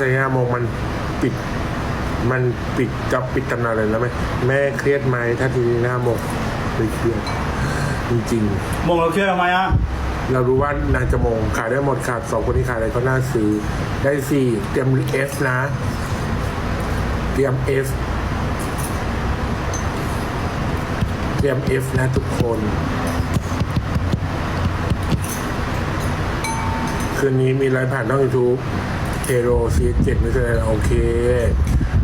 ระยะโมงมันปิด มันปิดจะปิดตำนานเลยแล้วไหมแม่เครียดไหมถ้าทีนี้หน้าโมงไม่เครียดจริงมงเราเครียดทำไมอะๆเรารู้ว่านางจะโมงขายได้หมดขาดสองคนที่ขายอะไรก็น่าซื้อได้สี่เตรียมเอฟนะ เตรียมเอฟเตรียมเอฟนะทุกคน คืนนี้มีไลฟ์ผ่านช่องยูทูบ เทโรซีเจ็ดไม่ใช่อะไรโอเค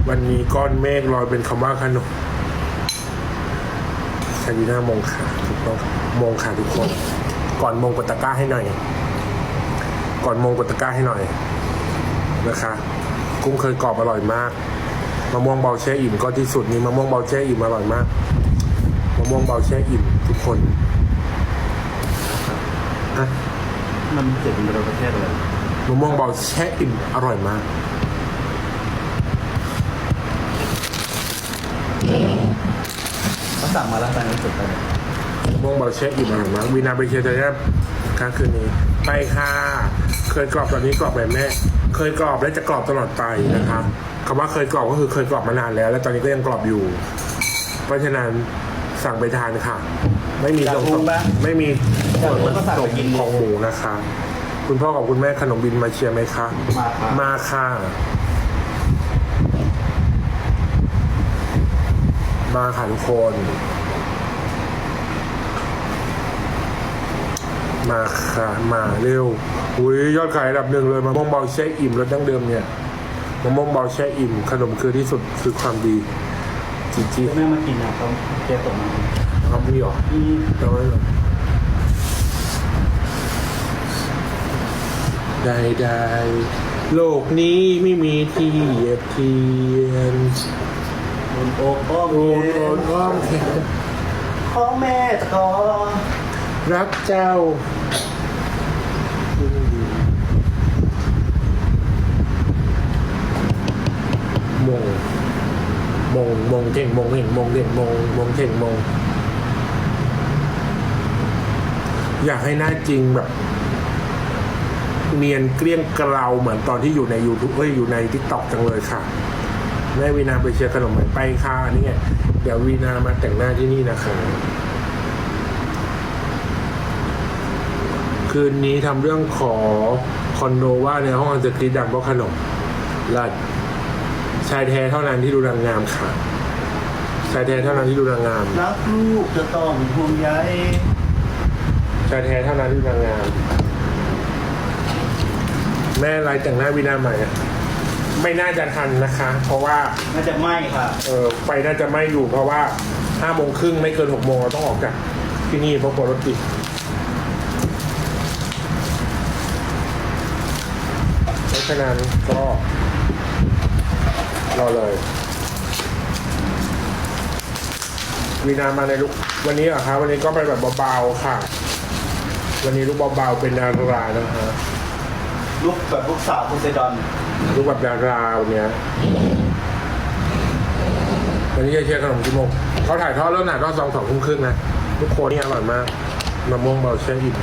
วันนี้ก้อนเมฆลอยเป็นคำว่าขนมชาดีน่ามงค่ะถูกต้องครับมงค่ะทุกคน ก่อนมงกดตะกร้าให้หน่อย ก่อนมงกดตะกร้าให้หน่อยนะคะ กุ้งเคยกรอบอร่อยมากมะม่วงเบาแช่อิ่มก็ที่สุดนี้มะม่วงเบาแช่อิ่มอร่อยมากมะม่วงเบาแช่อิ่มทุกคนอะมันเจ็บเป็นประเทศเลย มะม่วงเบาแช่อิ่มอร่อยมากเขาสั่งมาแล้วตอนนี้สุดไปมะม่วงเบาแช่อิ่มอร่อยมากวีนาไปเชียร์จะแยบค้างคืนนี้ไปค่ะเคยกรอบตอนนี้กรอบแบบแม่ เคยกรอบและจะกรอบตลอดไปนะครับคำว่าเคยกรอบก็คือเคยกรอบมานานแล้ว และตอนนี้ก็ยังกรอบอยู่ เพราะฉะนั้นสั่งไปทานค่ะ ไม่มีส่วนผสมไม่มีส่วนผสมของหมูนะคะ คุณพ่อกับคุณแม่ขนมบินมาเชียร์ไหมคะมาครับ มาค่ะมาค่ะทุกคน มาค่ะ มาเร็วอุ้ยยอดขายอันดับหนึ่งเลยมะม่วงเบาแช่อิ่มรสดั้งเดิมเนี่ยมะม่วงเบาแช่อิ่ม ขนมคือที่สุดคือความดีจีจีแม่มากินอะเขาเจ๊ตกมาเอามีเหรออืม เอาไว้เหรอ ได้ได้โลกนี้ไม่มีที่เหยียบเทียนโอนอกอ้อมโอนโอนอ้อมแขนพ่อแม่ตะกอรักเจ้า มง มง มงเท่งมงเท่งมงเท่งมงมงเท่งมง อยากให้หน้าจริงแบบ เนียนเกลี้ยงเกลาเหมือนตอนที่อยู่ใน YouTube เอ้ยอยู่ใน t ิ k t o k จังเลยค่ะ แม่วีนาไปเชียร์ขนมไหมไปค่ะนี่ไงเดี๋ยววีนามาแต่งหน้าที่นี่นะคะคืนนี้ทำเรื่องขอคอนโดว่าในห้องจะกรีดดังเพราะขนมลัดชายแท้เท่านั้นที่ดูนางงามค่ะ ชายแท้เท่านั้นที่ดูนางงามรักลูกจะต้องห่วงใยชายแท้เท่านั้นที่ดูนางงาม แม่ลายแต่งหน้าวินาใหม่อะไม่น่าจะทันนะคะ เพราะว่าน่าจะไหม้ค่ะเออไฟน่าจะไม่อยู่เพราะว่าห้าโมงครึ่งไม่เกินหกโมงเราต้องออกจากที่นี่เพราะกลัวรถติดเพราะฉะนั้นก็รอเลยวีนามาในลุกวันนี้เหรอคะวันนี้ก็ไปแบบเบาๆค่ะ วันนี้ลุกเบาๆเป็นดารานะฮะ ลูกแบบลูกสาวโพไซดอนลุกแบบดาราวันเนี้ยวันนี้จะเชียร์ขนมจีโมเขาถ่ายทอดเริ่มถ่ายทอดสองสองทุ่มครึ่งนะทุกคนนี่อร่อยมากมะม่วงเบาแช่อิ่ม